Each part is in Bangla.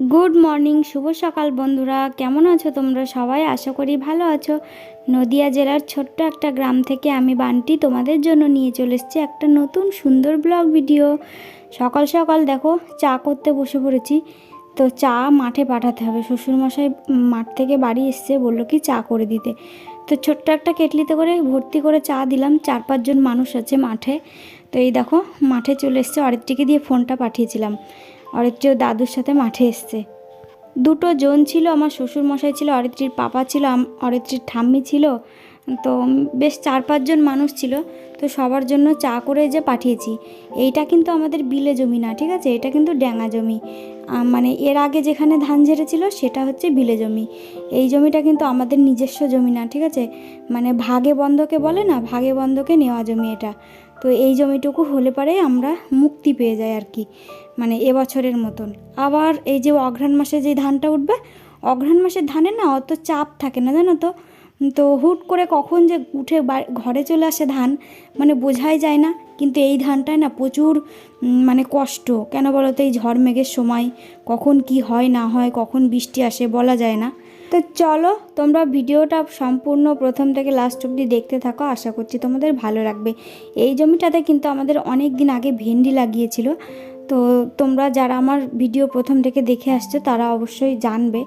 গুড মর্নিং, শুভ সকাল বন্ধুরা। কেমন আছো তোমরা সবাই? আশা করি ভালো আছো। নদিয়া জেলার ছোট্ট একটা গ্রাম থেকে আমি বানটি তোমাদের জন্য নিয়ে চলে এসেছি একটা নতুন সুন্দর ব্লগ ভিডিও। সকাল সকাল দেখো, চা করতে বসে পড়েছি। তো চা মাঠে পাঠাতে হবে। শ্বশুরমশাই মাঠ থেকে বাড়ি এসছে, বলল কি চা করে দিতে। তো ছোট্ট একটা কেটলিতে করে ভর্তি করে চা দিলাম। চার পাঁচজন মানুষ আছে মাঠে। তো এই দেখো, মাঠে চলে এসছে। অরিত্রীকে দিয়ে ফোনটা পাঠিয়েছিলাম। অরিত্রীও দাদুর সাথে মাঠে এসছে। দুটো জন ছিল, আমার শ্বশুর মশাই ছিল, অরিত্রীর পাপা ছিল অরিত্রীর ঠাম্মি ছিল। তো বেশ চার পাঁচজন মানুষ ছিল। তো সবার জন্য চা করে যে পাঠিয়েছি, এইটা কিন্তু আমাদের বিলে জমি না, ঠিক আছে? এটা কিন্তু ড্যাঙা জমি। মানে এর আগে যেখানে ধান ঝেড়েছিল, সেটা হচ্ছে বিলে জমি। এই জমিটা কিন্তু আমাদের নিজস্ব জমি না, ঠিক আছে? মানে ভাগে বন্ধকে বলে না, ভাগে বন্ধকে নেওয়া জমি এটা। তো এই জমিটুকু হলে পরে আমরা মুক্তি পেয়ে যাই আর কি। মানে এবছরের মতন। আবার এই যে অঘ্রাণ মাসে যে ধানটা উঠবে, অঘ্রাণ মাসের ধানে না অত চাপ থাকে না, জানো তো? তো হুট করে কখন যে উঠে ঘরে চলে আসে ধান মানে বোঝাই যায় না। কিন্তু এই ধানটায় না প্রচুর মানে কষ্ট। কেন বলো তো এই ঝড় মেঘের সময়? কখন কি হয়, না হয়, কখন বৃষ্টি আসে বলা যায় না। তো চলো, তোমরা ভিডিওটা সম্পূর্ণ প্রথম থেকে লাস্ট অবধি দেখতে থাকো। আশা করছি তোমাদের ভালো লাগবে। এই জমিটাতে কিন্তু আমাদের অনেক দিন আগে ভেন্ডি লাগিয়েছিল। তো তোমরা যারা আমার ভিডিও প্রথম থেকে দেখে আসছো, তারা অবশ্যই জানবে।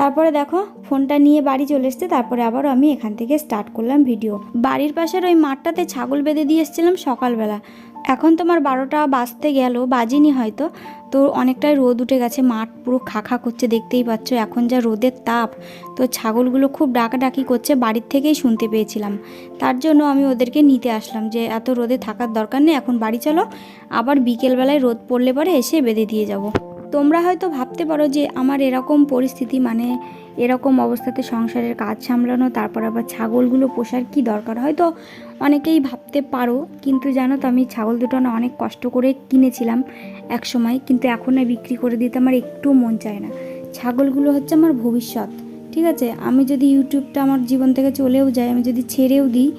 তারপরে দেখো, ফোনটা নিয়ে বাড়ি চলে এসছে, তারপরে আবারও আমি এখান থেকে স্টার্ট করলাম ভিডিও বাড়ির পাশের ওই মাঠটাতে ছাগল বেঁধে দিয়ে এসেছিলাম সকালবেলা। এখন তোমার বারোটা বাজতে গেল, বাজিনি হয়তো। তো অনেকটাই রোদ উঠে গেছে, মাঠ পুরো খাখা করছে, দেখতেই পাচ্ছ এখন যা রোদের তাপ। তো ছাগলগুলো খুব ডাকাডাকি করছে, বাড়ির থেকেই শুনতে পেয়েছিলাম। তার জন্য আমি ওদেরকে নিতে আসলাম যে, এত রোদে থাকার দরকার নেই, এখন বাড়ি চলো। আবার বিকেলবেলায় রোদ পড়লে পরে এসে বেঁধে দিয়ে যাব। তোমরা হয়তো ভাবতে পারো যে আমার এরকম পরিস্থিতি মানে এরকম অবস্থাতে সংসারের কাজ সামলানো, তারপর আবার ছাগলগুলো পোষার কি দরকার? হয়তো অনেকেই ভাবতে পারো, কিন্তু জানো তো আমি ছাগল দুটো না অনেক কষ্ট করে কিনেছিলাম এক সময় কিন্তু এখন আর বিক্রি করে দিতে আমার একটু মন চায় না। ছাগলগুলো হচ্ছে আমার ভবিষ্যৎ, ঠিক আছে? আমি যদি ইউটিউবটা আমার জীবন থেকে চলেও যায় আমি যদি ছেড়েও দিই,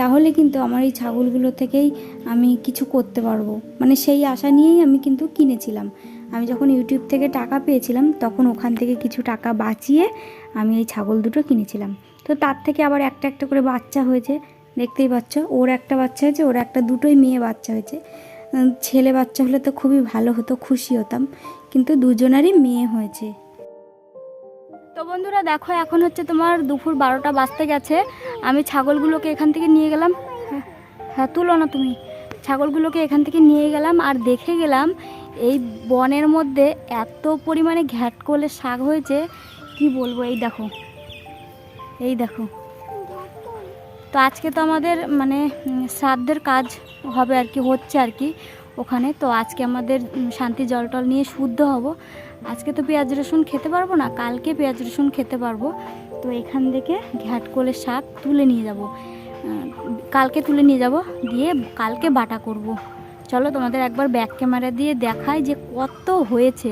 তাহলে কিন্তু আমার এই ছাগলগুলো থেকেই আমি কিছু করতে পারব। মানে সেই আশা নিয়েই আমি কিন্তু কিনেছিলাম। আমি যখন ইউটিউব থেকে টাকা পেয়েছিলাম তখন ওখান থেকে কিছু টাকা বাঁচিয়ে আমি এই ছাগল দুটো কিনেছিলাম। তো তার থেকে আবার একটা একটা করে বাচ্চা হয়েছে। দেখতেই পাচ্ছ ওর একটা বাচ্চা হয়েছে ওর একটা দুটোই মেয়ে বাচ্চা হয়েছে। ছেলে বাচ্চা হলে তো খুবই ভালো হতো খুশি হতাম কিন্তু দুজনারই মেয়ে হয়েছে। তো বন্ধুরা দেখো এখন হচ্ছে তোমার দুপুর বারোটা বাজতে গেছে। আমি ছাগলগুলোকে এখান থেকে নিয়ে গেলাম। হ্যাঁ, হ্যাঁ তুলো না তুমি। ছাগলগুলোকে এখান থেকে নিয়ে গেলাম আর দেখে গেলাম এই বনের মধ্যে এত পরিমাণে ঘ্যাটকলের শাক হয়েছে, কি বলব? এই দেখো। এই দেখো। তো আজকে তো আমাদের মানে শ্রাদ্ধের কাজ হবে আর কি, হচ্ছে আর কি ওখানে। তো আজকে আমাদের শান্তি জল টল নিয়ে শুদ্ধ হব। আজকে তো পেঁয়াজ রসুন খেতে পারব না, কালকে পেঁয়াজ রসুন খেতে পারব। তো এখান থেকে ঘ্যাটকলের শাক তুলে নিয়ে যাব। কালকে তুলে নিয়ে যাব, দিয়ে কালকে বাটা করব। চলো তোমাদের একবার ব্যাক ক্যামেরা দিয়ে দেখাই যে কত হয়েছে।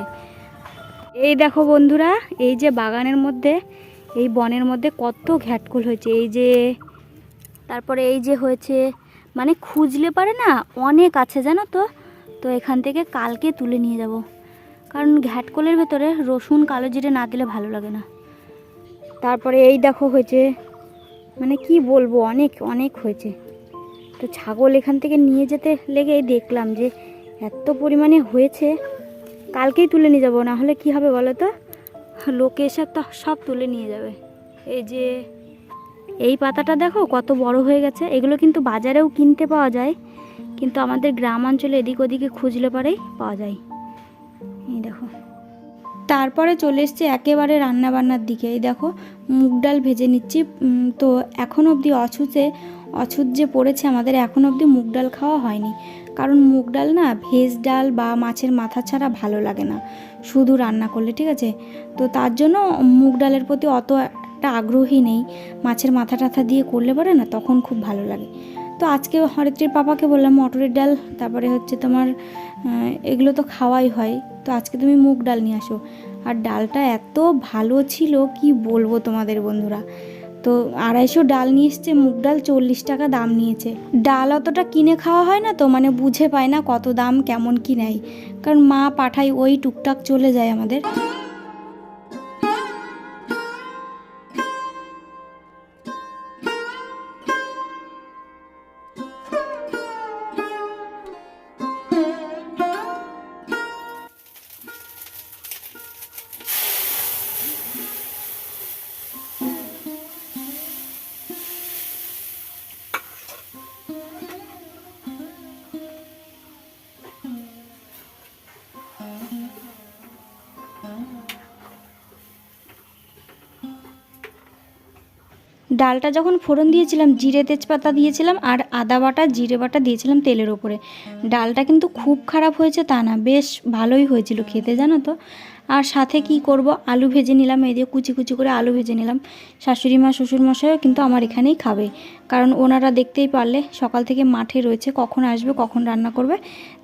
এই দেখো বন্ধুরা, এই যে বাগানের মধ্যে, এই বনের মধ্যে কত ঘ্যাটকল হয়েছে। এই যে, তারপরে এই যে হয়েছে মানে খুঁজলে পারে না, অনেক আছে, জানো তো? তো এখান থেকে কালকে তুলে নিয়ে যাব। কারণ ঘ্যাটকলের ভেতরে রসুন, কালো জিরে না দিলে ভালো লাগে না। তারপরে এই দেখো হয়েছে মানে কি বলব, অনেক অনেক হয়েছে। তো ছাগল এখান থেকে নিয়ে যেতে লেগেই দেখলাম যে এত পরিমাণে হয়েছে, কালকেই তুলে নিয়ে যাব না হলে কি হবে বলো তো? লোকে এসে তো সব তুলে নিয়ে যাবে। এই যে, এই পাতাটা দেখো কত বড় হয়ে গেছে। এগুলো কিন্তু বাজারেও কিনতে পাওয়া যায়, কিন্তু আমাদের গ্রাম অঞ্চলে এদিক ওদিকে খুঁজলে পরেই পাওয়া যায়। এই দেখো। তারপরে চলে এসছে একেবারে রান্নাবান্নার দিকে। এই দেখো, মুগ ডাল ভেজে নিচ্ছি। তো এখন অবধি অছুতে অছুত যে পড়েছে আমাদের এখন অবধি মুগ ডাল খাওয়া হয়নি। কারণ মুগ ডাল না ভেজ ডাল বা মাছের মাথা ছাড়া ভালো লাগে না। শুধু রান্না করলে, ঠিক আছে? তো তার জন্য মুগ ডালের প্রতি অত একটা আগ্রহী নেই। মাছের মাথা টাথা দিয়ে করলে পারে না, তখন খুব ভালো লাগে। তো আজকে হরিত্রীর পাপাকে বললাম, মটরের ডাল, তারপরে হচ্ছে তোমার এগুলো তো খাওয়াই হয়। তো আজকে তুমি মুগ ডাল নিয়ে আসো। আর ডালটা এত ভালো ছিল, কি বলব তোমাদের বন্ধুরা? তো আড়াইশো ডাল নিয়ে এসছে, মুগ ডাল চল্লিশ টাকা দাম নিয়েছে। ডাল অতটা কিনে খাওয়া হয় না তো মানে বুঝে পায় না কত দাম, কেমন কি নেয়। কারণ মা পাঠায়, ওই টুকটাক চলে যায় আমাদের। ডালটা যখন ফোড়ন দিয়েছিলাম, জিরে তেজপাতা দিয়েছিলাম আর আদা বাটা, জিরে বাটা দিয়েছিলাম তেলের ওপরে। ডালটা কিন্তু খুব খারাপ হয়েছে তা না, বেশ ভালোই হয়েছিল খেতে জানো তো। আর সাথে কি করব? আলু ভেজে নিলাম, এই দিয়ে কুচি কুচি করে আলু ভেজে নিলাম। শাশুড়ি মা শ্বশুরমশাইও কিন্তু আমার এখানেই খাবে। কারণ ওনারা দেখতেই পারলে সকাল থেকে মাঠে রয়েছে, কখন আসবে, কখন রান্না করবে।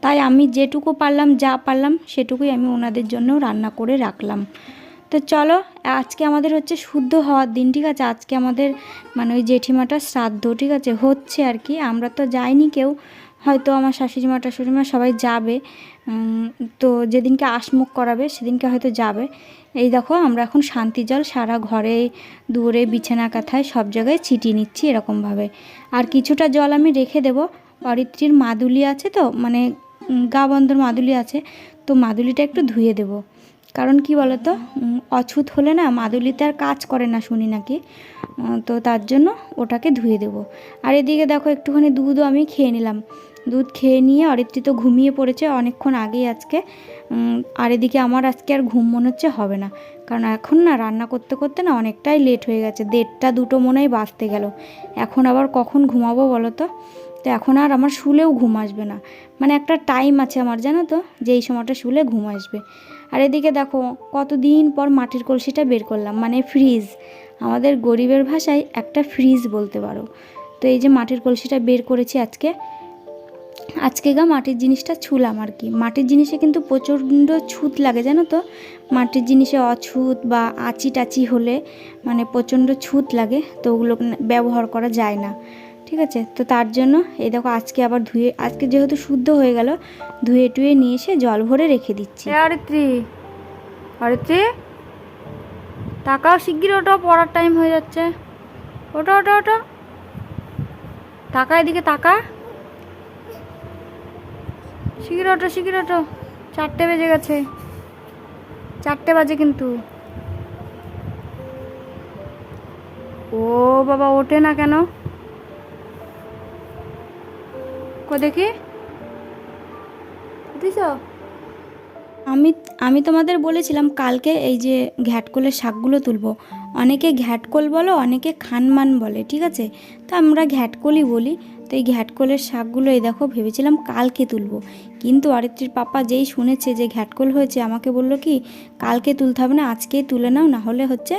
তাই আমি যেটুকু পারলাম, যা পারলাম, সেটুকুই আমি ওনাদের জন্যও রান্না করে রাখলাম। তো চলো, আজকে আমাদের হচ্ছে শুদ্ধ হওয়ার দিন, ঠিক আছে? আজকে আমাদের মানে ওই জেঠিমাটার শ্রাদ্ধ, ঠিক আছে? হচ্ছে আর কি। আমরা তো যাইনি কেউ। হয়তো আমার শাশুড়ি মা টাশুড়ি মা সবাই যাবে। তো যেদিনকে আশমুখ করাবে, সেদিনকে হয়তো যাবে। এই দেখো, আমরা এখন শান্তি জল সারা ঘরে দূরে বিছানা, কাথায় সব জায়গায় ছিটিয়ে নিচ্ছি এরকমভাবে। আর কিছুটা জল আমি রেখে দেবো। অরিত্রীর মাদুলি আছে তো মানে গা বন্ধর মাদুলি আছে। তো মাদুলিটা একটু ধুয়ে দেবো। কারণ কি বলতো? অছুত হলে না মাদুলিতে আর কাজ করে না শুনি নাকি? তো তার জন্য ওটাকে ধুয়ে দেবো। আর এদিকে দেখো একটুখানি দুধও আমি খেয়ে নিলাম। দুধ খেয়ে নিয়ে অরিত্রি তো ঘুমিয়ে পড়েছে অনেকক্ষণ আগেই আজকে। আর এদিকে আমার আজকে আর ঘুম মনে হচ্ছে হবে না। কারণ এখন না রান্না করতে করতে না অনেকটাই লেট হয়ে গেছে। দেড়টা দুটো মনে হয় বাজতে গেল। এখন আবার কখন ঘুমাবো বলো তো তো এখন আর আমার শুলেও ঘুম আসবে না। মানে একটা টাইম আছে আমার, জানো তো? যে এই সময়টা শুলে ঘুম আসবে। আর এদিকে দেখো, কতদিন পর মাটির কলসিটা বের করলাম মানে ফ্রিজ আমাদের গরিবের ভাষায় একটা ফ্রিজ বলতে পারো। তো এই যে মাটির কলসিটা বের করেছি আজকে আজকে গা মাটির জিনিসটা ছুলাম আর কি। মাটির জিনিসে কিন্তু প্রচণ্ড ছুত লাগে, জানো তো? মাটির জিনিসে অছুত বা আচি টাচি হলে মানে প্রচণ্ড ছুত লাগে, তো ওগুলো ব্যবহার করা যায় না। ঠিক আছে? তো তার জন্য এই দেখো আজকে আবার ধুয়ে, আজকে যেহেতু শুদ্ধ হয়ে গেল, ধুয়ে টুয়ে নিয়ে এসে জল ভরে রেখে দিচ্ছি। অরিত্রী। অরিত্রী? টাকা শিগগির ওটা পড়ার টাইম হয়ে যাচ্ছে। ওটা ওটা ওটা টাকা এদিকে টাকা শিগগির ওটো শিগগির ওটো চারটে বেজে গেছে। চারটে বাজে কিন্তু। ও বাবা, ওঠে না কেন? কো দেখি? আমি আমি তোমাদের বলেছিলাম কালকে এই যে ঘ্যাটকোলের শাকগুলো তুলবো। অনেকে ঘ্যাটকোল বলো, অনেকে খানমান বলে, ঠিক আছে? তো আমরা ঘ্যাটকোলই বলি। তো এই ঘ্যাটকোলের শাকগুলো, এই দেখো, ভেবেছিলাম কালকে তুলবো। কিন্তু অরিত্রীর পাপা যেই শুনেছে যে ঘ্যাটকোল হয়েছে, আমাকে বলল কি, কালকে তুলতে হবে না, আজকেই তুলে নাও না হলে হচ্ছে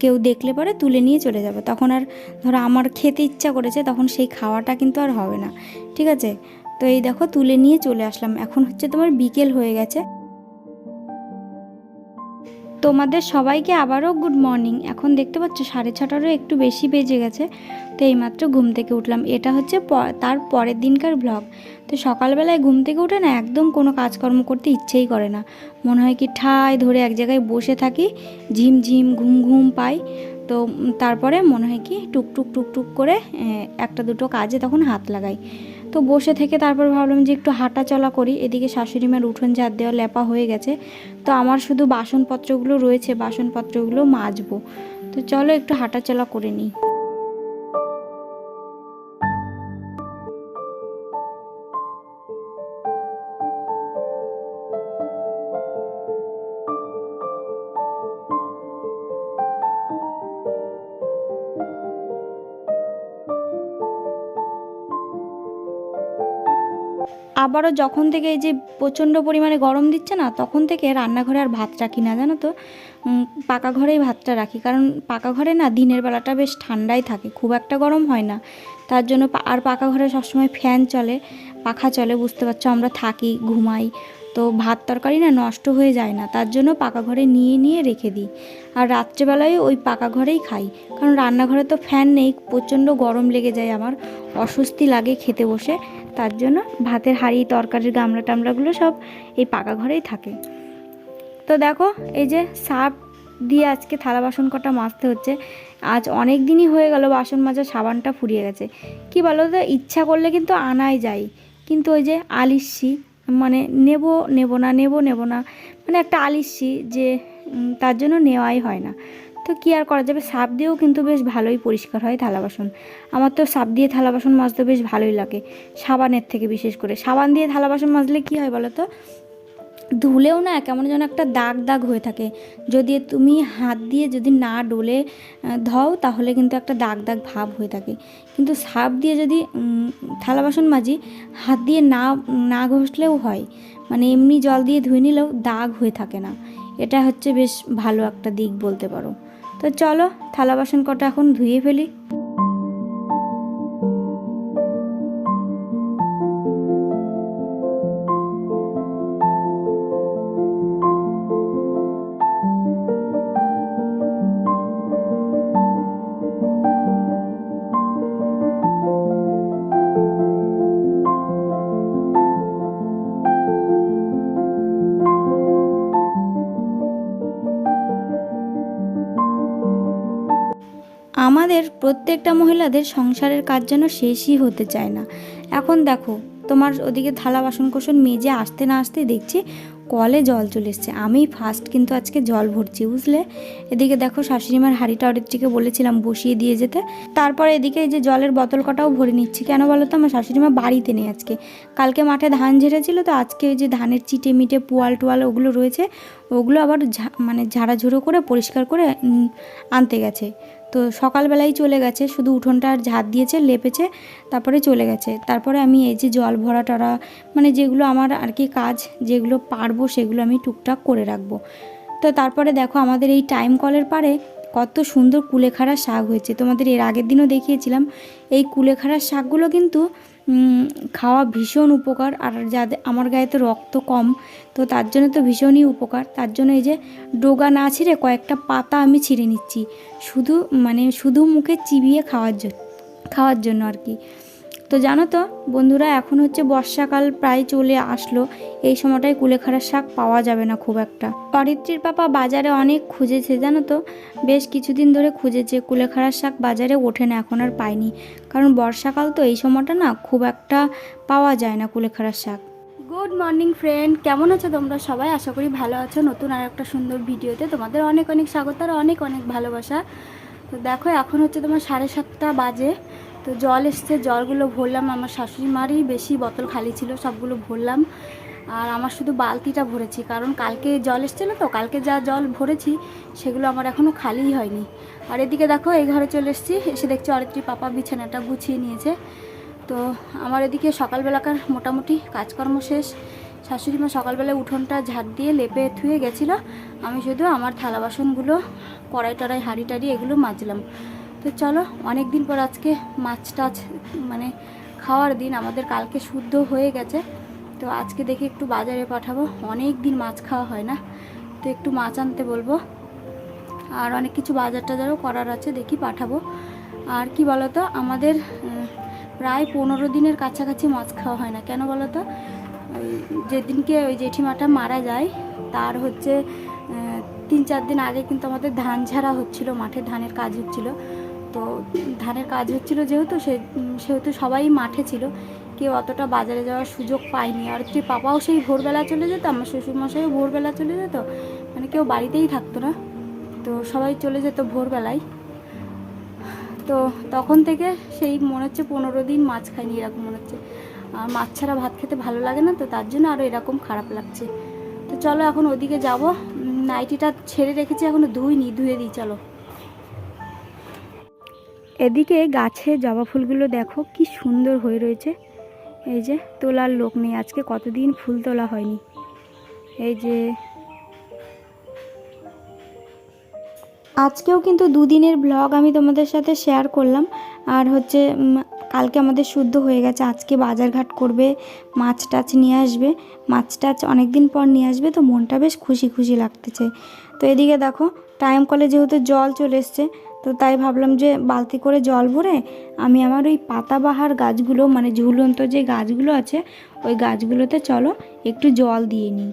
কেউ দেখলে পরে তুলে নিয়ে চলে যাবে। তখন আর ধরো আমার খেতে ইচ্ছা করেছে, তখন সেই খাওয়াটা কিন্তু আর হবে না, ঠিক আছে? তো এই দেখো, তুলে নিয়ে চলে আসলাম। এখন হচ্ছে তোমার বিকেল হয়ে গেছে। তোমাদের সবাইকে আবারও গুড মর্নিং এখন দেখতে পাচ্ছ সাড়ে ছটারও একটু বেশি বেজে গেছে, তো এইমাত্র ঘুম থেকে উঠলাম। এটা হচ্ছে তার পরের দিনকার ব্লগ তো সকালবেলায় ঘুম থেকে উঠে না একদম কোনো কাজকর্ম করতে ইচ্ছেই করে না। মনে হয় কি ঠায় ধরে এক জায়গায় বসে থাকি, ঝিম ঝিম, ঘুম ঘুম পাই। তো তারপরে মনে হয় কি টুকটুক টুকটুক করে একটা দুটো কাজে তখন হাত লাগাই। তো বসে থেকে তারপর ভাবলাম যে একটু হাঁটা চলা করি। এদিকে শাশুড়ি মার উঠোন ঝাড় দেওয়া লেপা হয়ে গেছে। তো আমার শুধু বাসনপত্রগুলো রয়েছে, বাসনপত্রগুলো মাজবো। তো চলো একটু হাঁটা চলা করে নিই। আবারও যখন থেকে এই যে প্রচণ্ড পরিমাণে গরম দিচ্ছে না, তখন থেকে রান্নাঘরে আর ভাত রাখি না, জানো তো? পাকা ঘরেই ভাতটা রাখি। কারণ পাকা ঘরে না দিনের বেলাটা বেশ ঠান্ডাই থাকে, খুব একটা গরম হয় না। তার জন্য আর পাকা ঘরে সবসময় ফ্যান চলে, পাখা চলে, বুঝতে পারছ? আমরা থাকি, ঘুমাই, তো ভাত তরকারি না নষ্ট হয়ে যায় না। তার জন্য পাকা ঘরে নিয়ে নিয়ে রেখে দিই। আর রাত্রেবেলায় ওই পাকা ঘরেই খাই। কারণ রান্নাঘরে তো ফ্যান নেই, প্রচণ্ড গরম লেগে যায় আমার। অস্বস্তি লাগে খেতে বসে। তার জন্য ভাতের হাঁড়ি, তরকারির গামলা টামলাগুলো সব এই পাকা ঘরেই থাকে। তো দেখো, এই যে সার্ফ দিয়ে আজকে থালা বাসন কটা মাজতে হচ্ছে। আজ অনেক দিনই হয়ে গেল বাসন মাজা সাবানটা ফুরিয়ে গেছে। কি বলো তো, ইচ্ছা করলে কিন্তু আনাই যায়। কিন্তু ওই যে আলিস্যি মানে নেব নেব না, নেব নেব না মানে একটা আলিস্যি যে তার জন্য নেওয়াই হয় না। তো কি আর করা যাবে? সাপ দিয়েও কিন্তু বেশ ভালোই পরিষ্কার হয় থালা বাসন। আমার তো সাপ দিয়ে থালা বাসন মাজতে বেশ ভালোই লাগে, সাবানের থেকে বিশেষ করে। সাবান দিয়ে থালা বাসন মাজলে কি হয় বলো তো? ধুলেও না কেমন যেন একটা দাগ দাগ হয়ে থাকে। যদি তুমি হাত দিয়ে যদি না ডলে ধও তাহলে কিন্তু একটা দাগ দাগ ভাব হয়ে থাকে। কিন্তু সাপ দিয়ে যদি থালা বাসন মাজি, হাত দিয়ে না না ঘষলেও হয়। মানে এমনি জল দিয়ে ধুয়ে নিলেও দাগ হয়ে থাকে না। এটা হচ্ছে বেশ ভালো একটা দিক বলতে পারো। তো চলো থালা বাসন কটা এখন ধুয়ে ফেলি। আমাদের প্রত্যেকটা মহিলাদের সংসারের কাজ যেন শেষই হতে চায় না। এখন দেখো, তোমার ওদিকে থালা বাসন কোসন মেজে আসতে না আসতে দেখছি কলে জল চলে এসছে। আমি ফার্স্ট কিন্তু আজকে জল ভরছি, বুঝলে? এদিকে দেখো শাশুড়িমার হাঁড়িটা অরিত্রীকে বলেছিলাম বসিয়ে দিয়ে যেতে। তারপরে এদিকে এই যে জলের বোতল কটাও ভরে নিচ্ছি। কেন বলো তো, আমার শাশুড়িমা বাড়িতে নেই আজকে। কালকে মাঠে ধান ঝেড়েছিল তো আজকে ওই যে ধানের চিটে মিটে পোয়াল টোয়াল ওগুলো রয়েছে, ওগুলো আবার মানে ঝাড়াঝুড়ো করে পরিষ্কার করে আনতে গেছে। তো সকালবেলাই চলে গেছে, শুধু উঠোনটা আর ঝাঁত দিয়েছে, লেপেছে, তারপরে চলে গেছে। তারপরে আমি এই যে জল ভরা টরা মানে যেগুলো আমার আর কি কাজ, যেগুলো পারব সেগুলো আমি টুকটাক করে রাখব। তো তারপরে দেখো আমাদের এই টাইম কলের পারে কত সুন্দর কুলেখাড়া শাক হয়েছে। তোমাদের এর আগের দিনও দেখিয়েছিলাম, এই কুলেখাড়া শাকগুলো কিন্তু খাওয়া ভীষণ উপকার। আর যাদের, আমার গায়ে তো রক্ত কম, তো তার জন্য তো ভীষণই উপকার। তার জন্য এই যে ডোগা না ছিঁড়ে কয়েকটা পাতা আমি ছিঁড়ে নিচ্ছি। শুধু মানে শুধু মুখে চিবিয়ে খাওয়ার জন্য খাওয়ার জন্য আর কি। তো জানো তো, বন্ধুরা, এখন হচ্ছে বর্ষাকাল প্রায় চলে আসলো। এই সময়টায় কুলেখাড়ার শাক পাওয়া যাবে না খুব একটা। অরিত্রীর পাপা বাজারে অনেক খুঁজেছে, জানো তো? বেশ কিছুদিন ধরে খুঁজেছে কুলেখাড়ার শাক বাজারে ওঠে না, এখন আর পাইনি। কারণ বর্ষাকাল তো এই সময়টা না খুব একটা পাওয়া যায় না কুলেখাড়ার শাক। গুড মর্নিং ফ্রেন্ড, কেমন আছো তোমরা সবাই? আশা করি ভালো আছো। নতুন আর একটা সুন্দর ভিডিওতে তোমাদের অনেক অনেক স্বাগত আর অনেক অনেক ভালোবাসা। তো দেখো, এখন হচ্ছে তোমার সাড়ে সাতটা বাজে। তো জল এসছে, জলগুলো ভরলাম। আমার শাশুড়ি বেশি বোতল খালি ছিল, সবগুলো ভরলাম। আর আমার শুধু বালতিটা ভরেছি, কারণ কালকে জল এসেছিল তো, কালকে যা জল ভরেছি, সেগুলো আমার এখনও খালিই হয়নি। আর এদিকে দেখো, এই ঘরে চলে এসেছি, এসে দেখছি অরিত্রী পাপা বিছানাটা গুছিয়ে নিয়েছে। তো আমার এদিকে সকালবেলাকার মোটামুটি কাজকর্ম শেষ। শাশুড়ি মা সকালবেলা উঠোনটা ঝাড় দিয়ে লেপে থুয়ে গেছিল। আমি শুধু আমার থালা বাসনগুলো, কড়াই টড়াই, হাঁড়ি টাড়ি এগুলো মাজলাম। তো চলো অনেক দিন পর আজকে মাছ টাছ মানে খাওয়ার দিন, আমাদের কালকে শুদ্ধ হয়ে গেছে। তো আজকে দেখি একটু বাজারে পাঠাবো। অনেক দিন মাছ খাওয়া হয় না, তো একটু মাছ আনতে বলব। আর অনেক কিছু বাজার টাজারও করার আছে, দেখি পাঠাবো। আর কি বলতো, আমাদের প্রায় পনেরো দিনের কাছাকাছি মাছ খাওয়া হয় না। কেন বলো তো ওই যেদিনকে ওই জেঠিমাটা মারা যায়, তার হচ্ছে তিন চার দিন আগে কিন্তু আমাদের ধান ঝাড়া হচ্ছিল, মাঠে ধানের কাজ হচ্ছিল। তো ধানের কাজ হচ্ছিল যেহেতু, সে, সেহেতু সবাই মাঠে ছিল। কেউ অতটা বাজারে যাওয়ার সুযোগ পায়নি। আর তুই পাপাও সেই ভোরবেলা চলে যেত, আমার শ্বশুরমশাইও ভোরবেলা চলে যেত। মানে কেউ বাড়িতেই থাকতো না। তো সবাই চলে যেত ভোরবেলায়। তো তখন থেকে সেই মনে হচ্ছে পনেরো দিন মাছ খাইনি, এরকম মনে হচ্ছে। আর মাছ ছাড়া ভাত খেতে ভালো লাগে না, তো তার জন্য আরও এরকম খারাপ লাগছে। তো চলো এখন ওদিকে যাব। নাইটিটা ছেড়ে রেখেছি, এখনও ধুইনি, ধুয়ে দিই, চলো। এদিকে গাছে জবা ফুলগুলো দেখো, কি সুন্দর হয়ে রয়েছে। এই যে তোলার লোক নেই, আজকে কতদিন ফুল তোলা হয়নি। এই যে আজকেও কিন্তু দুদিনের ব্লগ আমি তোমাদের সাথে শেয়ার করলাম। আর হচ্ছে কালকে আমাদের শুদ্ধ হয়ে গেছে, আজকে বাজারঘাট করবে, মাছ টাছ নিয়ে আসবে। মাছ টাছ অনেক দিন পর নিয়ে আসবে, তো মনটা বেশ খুশি খুশি লাগতেছে। তো এদিকে দেখো টাইম কলে যেহেতু জল চলে এসছে তো তাই ভাবলাম যে বালতি করে জল ভরে আমি আমার ওই পাতাবাহার গাছগুলো মানে ঝুলন্ত যে গাছগুলো আছে, ওই গাছগুলোতে চলো একটু জল দিয়ে নিই।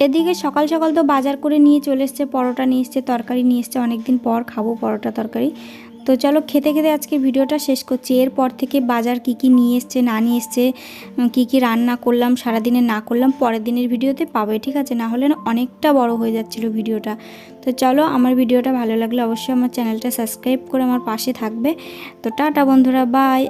এদিকে সকাল সকাল তো বাজার করে নিয়ে চলে এসছে, পরোটা নিয়ে এসছে, তরকারি নিয়ে এসছে, অনেকদিন পর খাব পরোটা, তরকারি। তো চলো খেতে খেতে আজকে ভিডিওটা শেষ করছি। এরপর থেকে বাজার কি কি নিয়ে এসছে, না নিয়ে এসছে কি কি রান্না করলাম, সারাদিনে না করলাম, পরের দিনের ভিডিওতে পাবে ঠিক আছে? না হলে অনেকটা বড় হয়ে যাচ্ছিল ভিডিওটা। তো চলো আমার ভিডিওটা ভালো লাগলে অবশ্যই আমার চ্যানেলটা সাবস্ক্রাইব করে আমার পাশে থাকবে। তো টাটা বন্ধুরা, বাই।